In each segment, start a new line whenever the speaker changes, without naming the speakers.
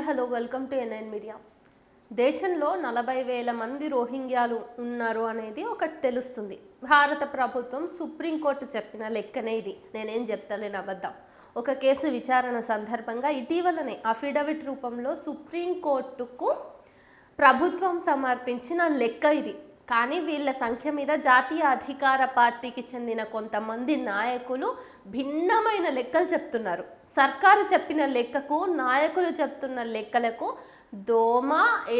Hi hello welcome to NIN media. దేశంలో నలభై వేల మంది రోహింగ్యాలు ఉన్నారు అనేది ఒకటి తెలుస్తుంది. భారత ప్రభుత్వం సుప్రీంకోర్టు చెప్పిన లెక్కనే ఇది. నేనేం చెప్తలేను అబద్ధం. ఒక కేసు విచారణ సందర్భంగా ఇటీవలనే అఫిడవిట్ రూపంలో సుప్రీంకోర్టుకు ప్రభుత్వం సమర్పించిన లెక్క ఇది. కానీ వీళ్ళ సంఖ్య మీద జాతీయ అధికార పార్టీకి చెందిన కొంతమంది నాయకులు భిన్నమైన లెక్కలు చెప్తున్నారు. సర్కారు చెప్పిన లెక్కకు నాయకులు చెప్తున్న లెక్కలకు దోమ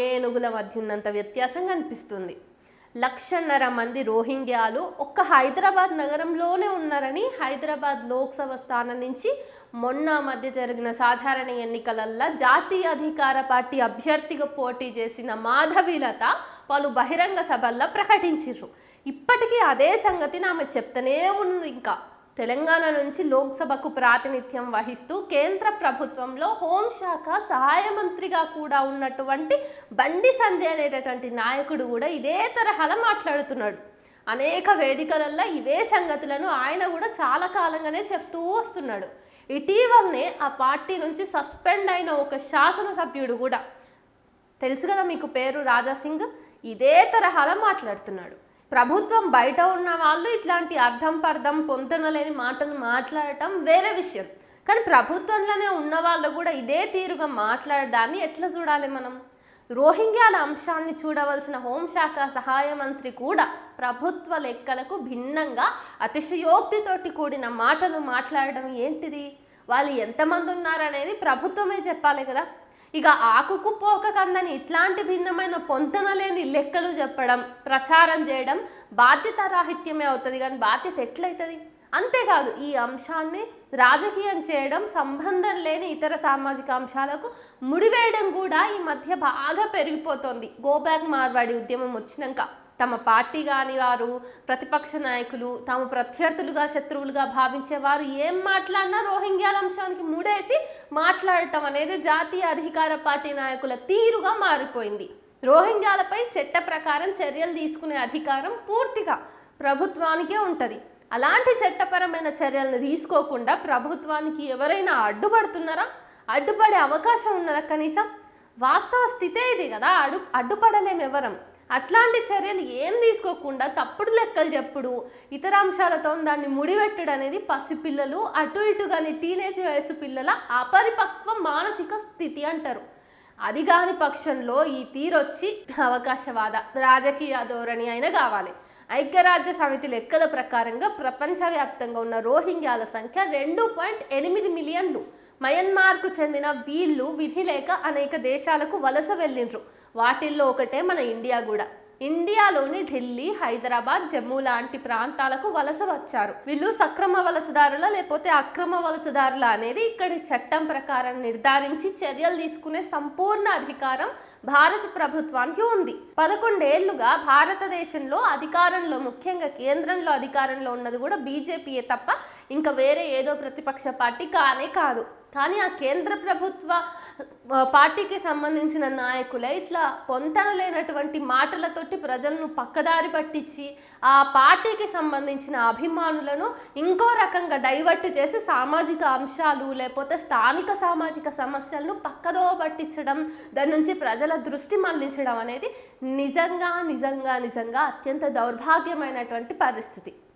ఏనుగుల మధ్య ఉన్నంత వ్యత్యాసం కనిపిస్తుంది. లక్షన్నర మంది రోహింగ్యాలు ఒక్క హైదరాబాద్ నగరంలోనే ఉన్నారని హైదరాబాద్ లోక్సభ స్థానం నుంచి మొన్న మధ్య జరిగిన సాధారణ ఎన్నికలల్లో జాతీయ అధికార పార్టీ అభ్యర్థిగా పోటీ చేసిన మాధవీలత పలు బహిరంగ సభల్లో ప్రకటించారు ఇప్పటికీ అదే సంగతిని ఆమె చెప్తూనే ఉంది ఇంకా. తెలంగాణ నుంచి లోక్సభకు ప్రాతినిధ్యం వహిస్తూ కేంద్ర ప్రభుత్వంలో హోంశాఖ సహాయ మంత్రిగా కూడా ఉన్నటువంటి బండి సంజయ్ అనేటటువంటి నాయకుడు కూడా ఇదే తరహాలో మాట్లాడుతున్నాడు. అనేక వేదికలలో ఇవే సంగతులను ఆయన కూడా చాలా కాలంగానే చెప్తూ వస్తున్నాడు. ఇటీవలనే ఆ పార్టీ నుంచి సస్పెండ్ అయిన ఒక శాసనసభ్యుడు కూడా. తెలుసు కదా మీకు పేరు రాజా సింగ్ ఇదే తరహాలో మాట్లాడుతున్నాడు. ప్రభుత్వం బయట ఉన్న వాళ్ళు ఇట్లాంటి అర్థం పర్థం పొంతనలేని మాటలు మాట్లాడటం వేరే విషయం. కానీ ప్రభుత్వంలోనే ఉన్న వాళ్ళు కూడా ఇదే తీరుగా మాట్లాడడాన్ని ఎట్లా చూడాలి మనం? రోహింగ్యాల అంశాన్ని చూడవలసిన హోంశాఖ సహాయ మంత్రి కూడా ప్రభుత్వ లెక్కలకు భిన్నంగా అతిశయోక్తితోటి కూడిన మాటలు మాట్లాడడం ఏంటిది? వాళ్ళు ఎంతమంది ఉన్నారనేది ప్రభుత్వమే చెప్పాలి కదా. ఇక ఆకుకు పోక కందని ఇట్లాంటి భిన్నమైన పొంతన లేని లెక్కలు చెప్పడం ప్రచారం చేయడం బాధ్యత రాహిత్యమే అవుతుంది. కానీ బాధ్యత ఎట్లయితుంది? అంతేకాదు ఈ అంశాన్ని రాజకీయం చేయడం సంబంధం లేని ఇతర సామాజిక అంశాలకు ముడివేయడం కూడా ఈ మధ్య బాగా పెరిగిపోతుంది. గోబ్యాక్ మార్వాడి ఉద్యమం వచ్చినాక. తమ పార్టీ కాని వారు ప్రతిపక్ష నాయకులు తాము ప్రత్యర్థులుగా శత్రువులుగా భావించేవారు ఏం మాట్లాడినా రోహింగ్యాల అంశానికి మూడేసి మాట్లాడటం అనేది జాతీయ అధికార పార్టీ నాయకుల తీరుగా మారిపోయింది. రోహింగ్యాలపై చట్ట ప్రకారం చర్యలు తీసుకునే అధికారం పూర్తిగా ప్రభుత్వానికే ఉంటుంది. అలాంటి చట్టపరమైన చర్యలను తీసుకోకుండా ప్రభుత్వానికి ఎవరైనా అడ్డుపడుతున్నారా? అడ్డుపడే అవకాశం ఉన్నదా కనీసం? వాస్తవ స్థితే ఇది కదా. అడ్డు అడ్డుపడలేం ఎవరం. అట్లాంటి చర్యలు ఏం తీసుకోకుండా తప్పుడు లెక్కలు చెప్పుడు ఇతర అంశాలతో దాన్ని ముడిపెట్టడం అనేది పసిపిల్లలు అటు ఇటు కానీ టీనేజ్ వయసు పిల్లల అపరిపక్వ మానసిక స్థితి అంటారు. అది కాని పక్షంలో ఈ తీరొచ్చి అవకాశవాద రాజకీయ ధోరణి అయినా కావాలి. ఐక్యరాజ్య సమితి లెక్కల ప్రకారంగా ప్రపంచవ్యాప్తంగా ఉన్న రోహింగ్యాల సంఖ్య రెండు పాయింట్ ఎనిమిది మిలియన్లు. మయన్మార్కు చెందిన వీళ్ళు విధి లేక అనేక దేశాలకు వలస వెళ్ళిండ్రు. వాటిల్లో ఒకటే మన ఇండియా కూడా. ఇండియాలోని ఢిల్లీ హైదరాబాద్ జమ్మూ లాంటి ప్రాంతాలకు వలస వచ్చారు. వీళ్ళు సక్రమ వలసదారుల లేకపోతే అక్రమ వలసదారుల అనేది ఇక్కడి చట్టం ప్రకారం నిర్ధారించి చర్యలు తీసుకునే సంపూర్ణ అధికారం భారత ప్రభుత్వానికి ఉంది. పదకొండేళ్ళుగా భారతదేశంలో అధికారంలో ముఖ్యంగా కేంద్రంలో అధికారంలో ఉన్నది కూడా బీజేపీయే తప్ప ఇంకా వేరే ఏదో ప్రతిపక్ష పార్టీ కానే కాదు. కానీ ఆ కేంద్ర ప్రభుత్వ పార్టీకి సంబంధించిన నాయకులే ఇట్లా పొంతన లేనటువంటి మాటలతోటి ప్రజలను పక్కదారి పట్టించి ఆ పార్టీకి సంబంధించిన అభిమానులను ఇంకో రకంగా డైవర్ట్ చేసి సామాజిక అంశాలు లేకపోతే స్థానిక సామాజిక సమస్యలను పక్కదో పట్టించడం దాని నుంచి ప్రజల దృష్టి మళ్ళించడం అనేది నిజంగా నిజంగా నిజంగా అత్యంత దౌర్భాగ్యమైనటువంటి పరిస్థితి.